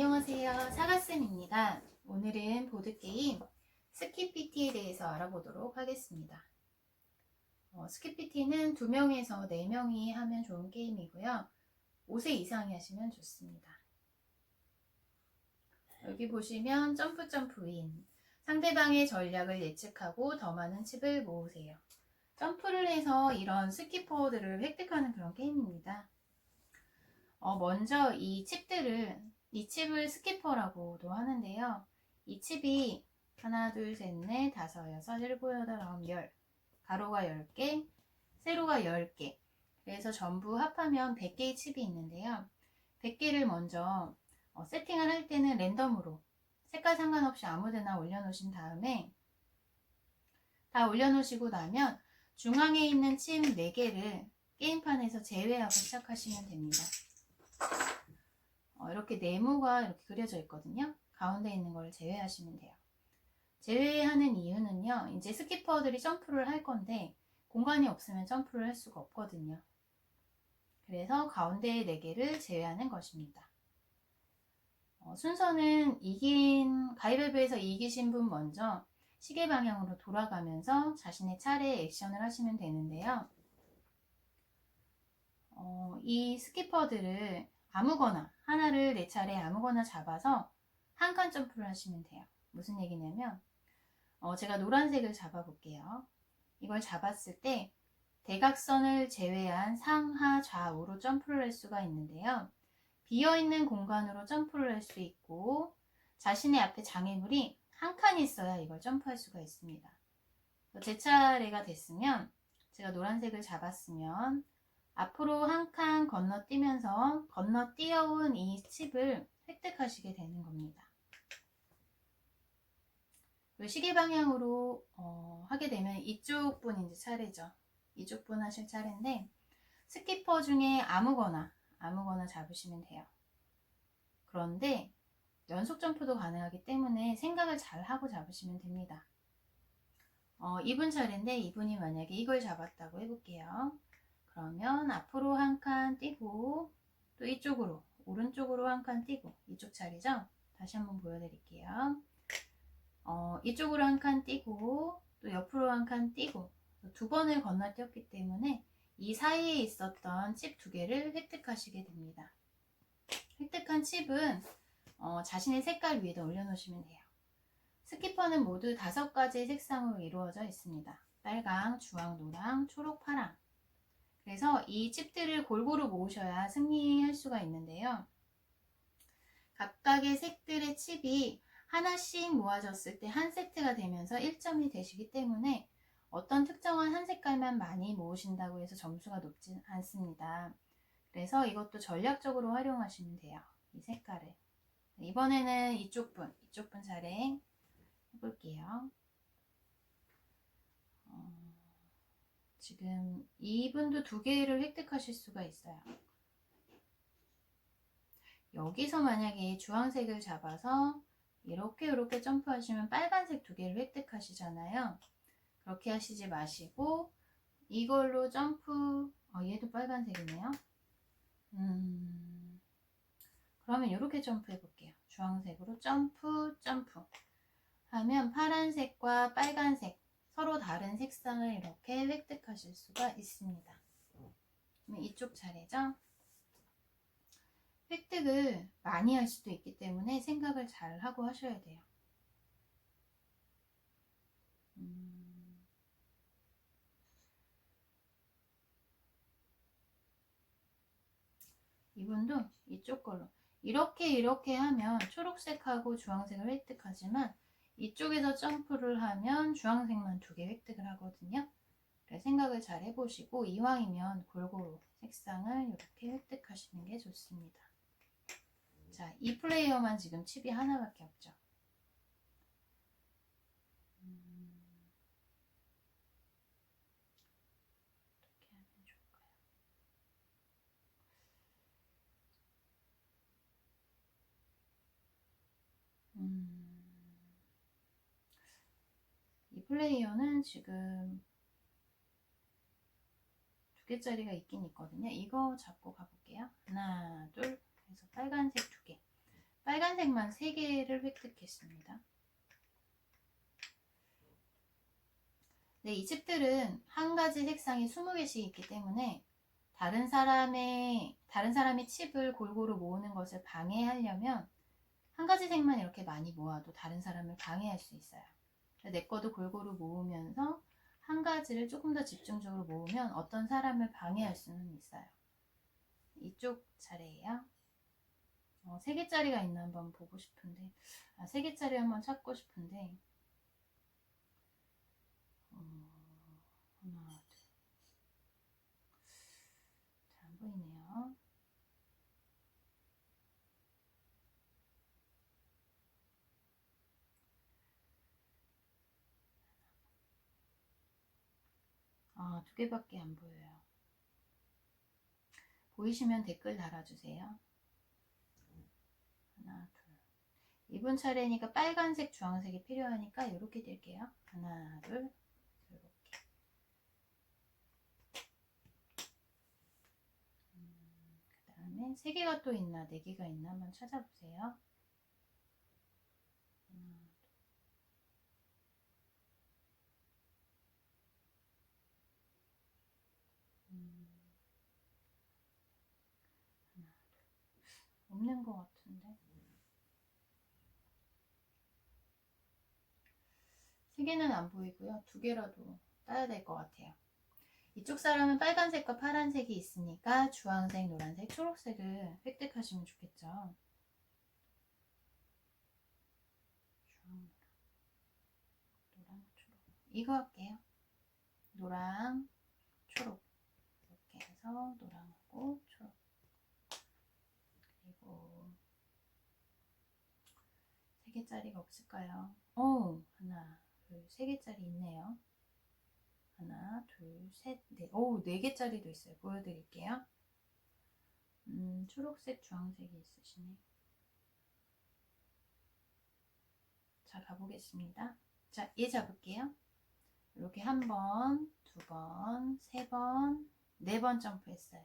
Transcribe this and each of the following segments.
안녕하세요. 사가쌤입니다. 오늘은 보드게임 스키피티에 대해서 알아보도록 하겠습니다. 어, 스키피티는 2명에서 4명이 하면 좋은 게임이고요. 5세 이상이 하시면 좋습니다. 여기 보시면 점프 점프 윈. 상대방의 전략을 예측하고 더 많은 칩을 모으세요. 점프를 해서 이런 스키퍼들을 획득하는 그런 게임입니다. 어, 먼저 이 칩들을 이 칩을 스키퍼라고도 하는데요. 이 칩이 하나, 둘, 셋, 넷, 다섯, 여섯, 일곱, 여덟, 아홉, 열. 가로가 10개, 세로가 10개. 그래서 전부 합하면 100개의 칩이 있는데요. 100개를 먼저 어, 세팅을 할 때는 랜덤으로 색깔 상관없이 아무데나 올려놓으신 다음에 다 올려놓으시고 나면 중앙에 있는 칩 4개를 게임판에서 제외하고 시작하시면 됩니다. 어, 이렇게 네모가 이렇게 그려져 있거든요. 가운데 있는 걸 제외하시면 돼요. 제외하는 이유는요. 이제 스키퍼들이 점프를 할 건데 공간이 없으면 점프를 할 수가 없거든요. 그래서 가운데 4개를 제외하는 것입니다. 어, 순서는 이긴 가위바위보에서 이기신 분 먼저 시계 방향으로 돌아가면서 자신의 차례 액션을 하시면 되는데요. 어, 이 스키퍼들을 아무거나 하나를 내 차례 아무거나 잡아서 한 칸 점프를 하시면 돼요. 무슨 얘기냐면 어, 제가 노란색을 잡아볼게요. 이걸 잡았을 때 대각선을 제외한 상하 좌우로 점프를 할 수가 있는데요. 비어있는 공간으로 점프를 할 수 있고 자신의 앞에 장애물이 한칸 있어야 이걸 점프할 수가 있습니다. 제 차례가 됐으면 제가 노란색을 잡았으면 앞으로 한 칸 건너뛰면서 건너뛰어온 이 칩을 획득하시게 되는 겁니다. 시계 방향으로 어, 하게 되면 이쪽 분 이제 차례죠. 이쪽 분 하실 차례인데 스키퍼 중에 아무거나 아무거나 잡으시면 돼요. 그런데 연속 점프도 가능하기 때문에 생각을 잘 하고 잡으시면 됩니다. 어, 이분 차례인데 이분이 만약에 이걸 잡았다고 해볼게요. 그러면 앞으로 한칸 뛰고 또 이쪽으로 오른쪽으로 한칸 뛰고 이쪽 차례죠? 다시 한번 보여드릴게요. 어, 이쪽으로 한칸 뛰고 또 옆으로 한칸 뛰고 두 번을 건너뛰었기 때문에 이 사이에 있었던 칩 두 개를 획득하시게 됩니다. 획득한 칩은 어, 자신의 색깔 위에다 올려놓으시면 돼요. 스키퍼는 모두 다섯 가지 색상으로 이루어져 있습니다. 빨강, 주황, 노랑, 초록, 파랑. 그래서 이 칩들을 골고루 모으셔야 승리할 수가 있는데요. 각각의 색들의 칩이 하나씩 모아졌을 때 한 세트가 되면서 1점이 되시기 때문에 어떤 특정한 한 색깔만 많이 모으신다고 해서 점수가 높지 않습니다. 그래서 이것도 전략적으로 활용하시면 돼요. 이 색깔을. 이번에는 이쪽 분, 이쪽 분 차례 해볼게요. 지금 이분도 두 개를 획득하실 수가 있어요. 여기서 만약에 주황색을 잡아서 이렇게 이렇게 점프하시면 빨간색 두 개를 획득하시잖아요. 그렇게 하시지 마시고 이걸로 점프 어, 얘도 빨간색이네요. 음, 그러면 이렇게 점프 해 볼게요. 주황색으로 점프 점프 하면 파란색과 빨간색 서로 다른 색상을 이렇게 획득하실 수가 있습니다. 이쪽 차례죠. 획득을 많이 할 수도 있기 때문에 생각을 잘 하고 하셔야 돼요. 음. 이분도 이쪽 걸로 이렇게 이렇게 하면 초록색하고 주황색을 획득하지만 이쪽에서 점프를 하면 주황색만 두 개 획득을 하거든요. 생각을 잘 해보시고 이왕이면 골고루 색상을 이렇게 획득하시는 게 좋습니다. 자, 이 플레이어만 지금 칩이 하나밖에 없죠. 음, 어떻게 하면 좋을까요? 음, 이 플레이어는 지금 두 개짜리가 있긴 있거든요. 이거 잡고 가볼게요. 하나, 둘, 그래서 빨간색 두 개. 빨간색만 3개를 획득했습니다. 네, 이 칩들은 한 가지 색상이 20개씩 있기 때문에 다른 사람의 다른 사람의 칩을 골고루 모으는 것을 방해하려면 한 가지 색만 이렇게 많이 모아도 다른 사람을 방해할 수 있어요. 내 거도 골고루 모으면서 한 가지를 조금 더 집중적으로 모으면 어떤 사람을 방해할 수는 있어요. 이쪽 차례예요. 어, 3개짜리가 있나 한번 보고 싶은데 아, 3개짜리 한번 찾고 싶은데 어, 하나 둘잘 안 보이네요. 아, 두 개밖에 안 보여요. 보이시면 댓글 달아주세요. 하나, 둘. 이분 차례니까 빨간색, 주황색이 필요하니까 이렇게 딜게요. 하나, 둘, 이렇게. 음, 그 다음에 세 개가 또 있나, 네 개가 있나 한번 찾아보세요. 하나, 둘. 음, 하나, 둘. 없는 것 같은데. 세 개는 안 보이고요. 두 개라도 따야 될 것 같아요. 이쪽 사람은 빨간색과 파란색이 있으니까 주황색, 노란색, 초록색을 획득하시면 좋겠죠. 주황, 노랑, 초록. 이거 할게요. 노랑, 초록. 이렇게 해서 노랑하고 세 개짜리가 없을까요? 오, 하나, 둘, 세 개짜리 있네요. 하나, 둘, 셋, 넷. 오, 네 개짜리도 있어요. 보여드릴게요. 음, 초록색, 주황색이 있으시네. 자, 가보겠습니다. 자, 얘 잡을게요. 이렇게 한 번, 두 번, 세 번, 네 번 점프했어요.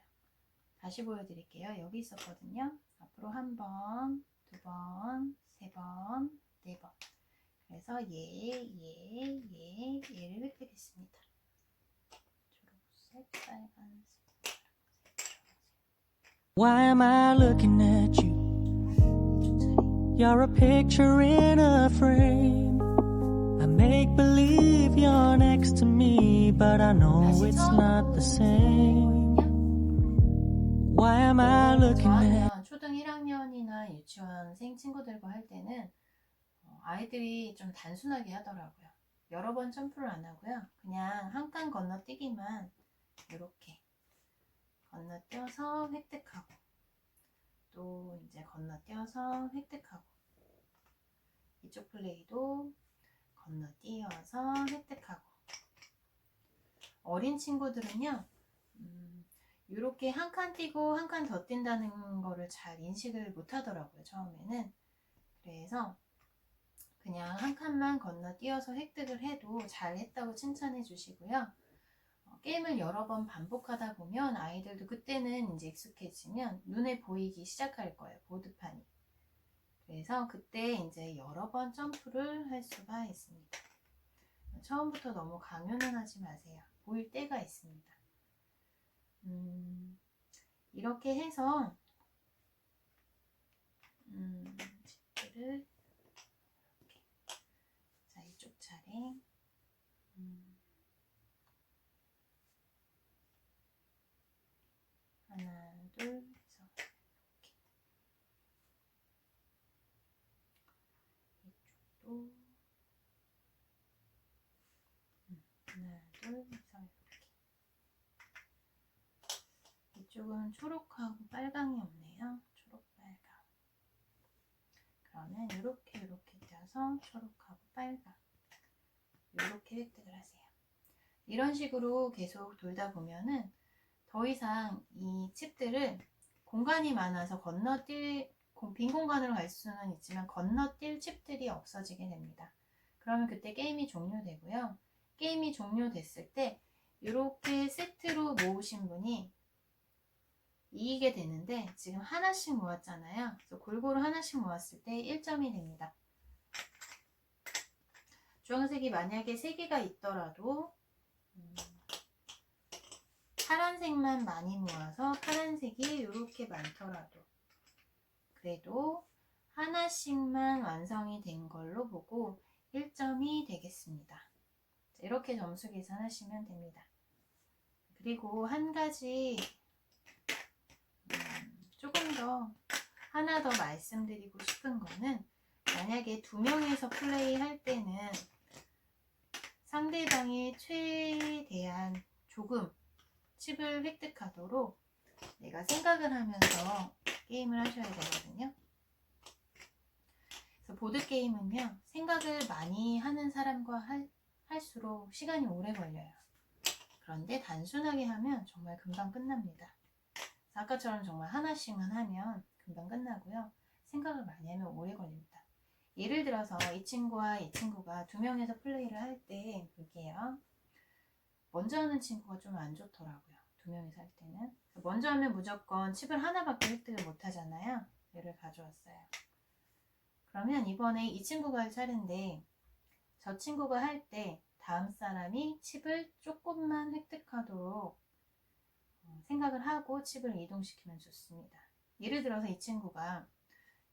다시 보여드릴게요. 여기 있었거든요. 앞으로 한 번, 두 번, 세 번, 네 번. 그래서 얘, 얘, 얘, 얘를 획득했습니다. 초록색, 빨간색, 파란색, Why am I looking at you? 초록색. You're a picture in a frame. I make believe you're next to me, but I know 다시 it's not the same. 처음으로 Why am I looking at 저하면 초등 1 유치원생 친구들과 할 때는 어, 아이들이 좀 단순하게 하더라고요. 여러 번 점프를 안 하고요. 그냥 한 칸 건너뛰기만 이렇게 건너뛰어서 획득하고 또 이제 건너뛰어서 획득하고 이쪽 플레이도 건너뛰어서 획득하고 어린 친구들은요 음, 이렇게 한 칸 뛰고 한 칸 더 뛴다는 거를 잘 인식을 못 하더라고요, 처음에는. 그래서 그냥 한 칸만 건너 뛰어서 획득을 해도 잘 했다고 칭찬해 주시고요. 어, 게임을 여러 번 반복하다 보면 아이들도 그때는 이제 익숙해지면 눈에 보이기 시작할 거예요, 보드판이. 그래서 그때 이제 여러 번 점프를 할 수가 있습니다. 처음부터 너무 강요는 하지 마세요. 보일 때가 있습니다. 음, 이렇게 해서 음, 자 이쪽 차례. 음, 하나 둘 해서 이렇게 이쪽도 음, 해서 이렇게 이쪽은 초록하고 빨강이 없네요. 초록 빨강. 그러면 이렇게 이렇게 떼서 초록하고 빨강. 이렇게 획득을 하세요. 이런 식으로 계속 돌다 보면은 더 이상 이 칩들을 공간이 많아서 건너뛸 공- 빈 공간으로 갈 수는 있지만 건너뛸 칩들이 없어지게 됩니다. 그러면 그때 게임이 종료되고요. 게임이 종료됐을 때 이렇게 세트로 모으신 분이 이기게 되는데 지금 하나씩 모았잖아요. 그래서 골고루 하나씩 모았을 때 1점이 됩니다. 주황색이 만약에 3개가 있더라도 음, 파란색만 많이 모아서 파란색이 이렇게 많더라도 그래도 하나씩만 완성이 된 걸로 보고 1점이 되겠습니다. 자, 이렇게 점수 계산하시면 됩니다. 그리고 한 가지 음, 더 하나 더 말씀드리고 싶은 거는 만약에 두 명에서 플레이 할 때는 상대방이 최대한 조금 칩을 획득하도록 내가 생각을 하면서 게임을 하셔야 되거든요. 그래서 보드게임은요, 생각을 많이 하는 사람과 할, 할수록 시간이 오래 걸려요. 그런데 단순하게 하면 정말 금방 끝납니다. 아까처럼 정말 하나씩만 하면 금방 끝나고요. 생각을 많이 하면 오래 걸립니다. 예를 들어서 이 친구와 이 친구가 두 명에서 플레이를 할 때 볼게요. 먼저 하는 친구가 좀 안 좋더라고요. 두 명이서 할 때는. 먼저 하면 무조건 칩을 하나밖에 획득을 못 하잖아요. 얘를 가져왔어요. 그러면 이번에 이 친구가 할 차례인데 저 친구가 할 때 다음 사람이 칩을 조금만 획득하도록 어, 생각을 하고 칩을 이동시키면 좋습니다. 예를 들어서 이 친구가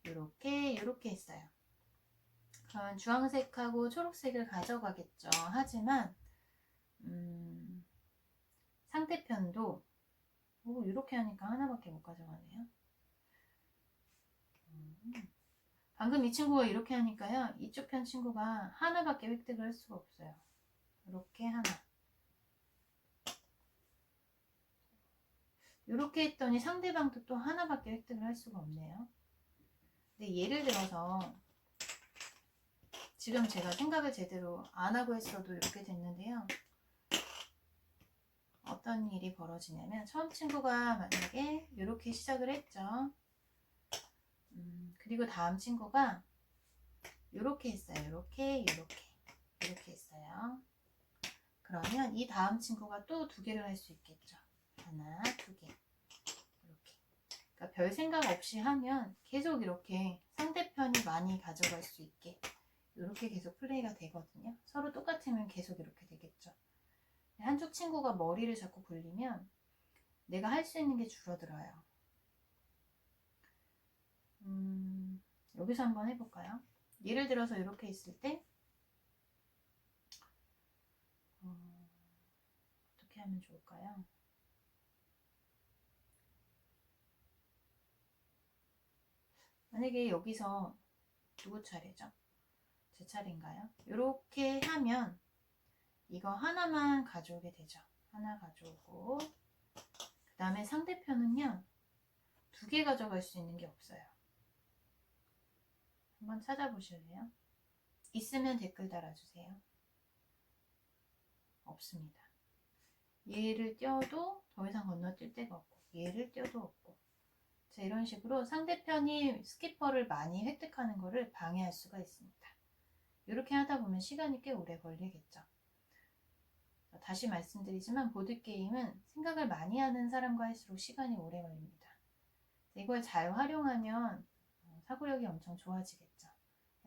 이렇게 이렇게 했어요. 그러면 주황색하고 초록색을 가져가겠죠. 하지만 음, 상대편도 오, 이렇게 하니까 하나밖에 못 가져가네요. 음, 방금 이 친구가 이렇게 하니까요. 이쪽 편 친구가 하나밖에 획득을 할 수가 없어요. 이렇게 하나. 이렇게 했더니 상대방도 또 하나밖에 획득을 할 수가 없네요. 근데 예를 들어서 지금 제가 생각을 제대로 안 하고 했어도 이렇게 됐는데요. 어떤 일이 벌어지냐면 처음 친구가 만약에 이렇게 시작을 했죠. 음, 그리고 다음 친구가 이렇게 했어요. 이렇게 이렇게 이렇게 했어요. 그러면 이 다음 친구가 또 두 개를 할 수 있겠죠. 하나, 두 개. 이렇게. 그러니까 별 생각 없이 하면 계속 이렇게 상대편이 많이 가져갈 수 있게 이렇게 계속 플레이가 되거든요. 서로 똑같으면 계속 이렇게 되겠죠. 한쪽 친구가 머리를 자꾸 굴리면 내가 할 수 있는 게 줄어들어요. 음, 여기서 한번 해볼까요? 예를 들어서 이렇게 있을 때 어, 어떻게 하면 좋을까요? 만약에 여기서 누구 차례죠? 제 차례인가요? 이렇게 하면 이거 하나만 가져오게 되죠. 하나 가져오고 그 다음에 상대편은요 두 개 가져갈 수 있는 게 없어요. 한번 찾아보실래요? 있으면 댓글 달아주세요. 없습니다. 얘를 띄어도 더 이상 건너뛸 데가 없고 얘를 띄어도 없고 자 이런 식으로 상대편이 스키퍼를 많이 획득하는 것을 방해할 수가 있습니다. 이렇게 하다 보면 시간이 꽤 오래 걸리겠죠. 다시 말씀드리지만 보드게임은 생각을 많이 하는 사람과 할수록 시간이 오래 걸립니다. 이걸 잘 활용하면 어, 사고력이 엄청 좋아지겠죠.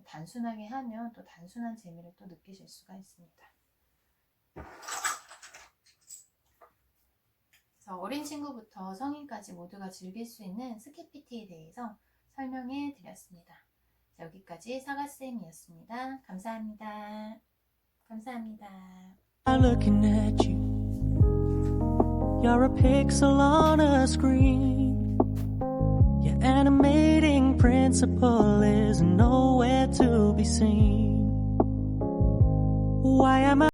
단순하게 하면 또 단순한 재미를 또 느끼실 수가 있습니다. 그래서 어린 친구부터 성인까지 모두가 즐길 수 있는 스키피티에 대해서 설명해 드렸습니다. 자, 여기까지 사과쌤이었습니다. 감사합니다. 감사합니다. Looking at you. You're a pixel on a screen. Your animating principle is nowhere to be seen. Why am I?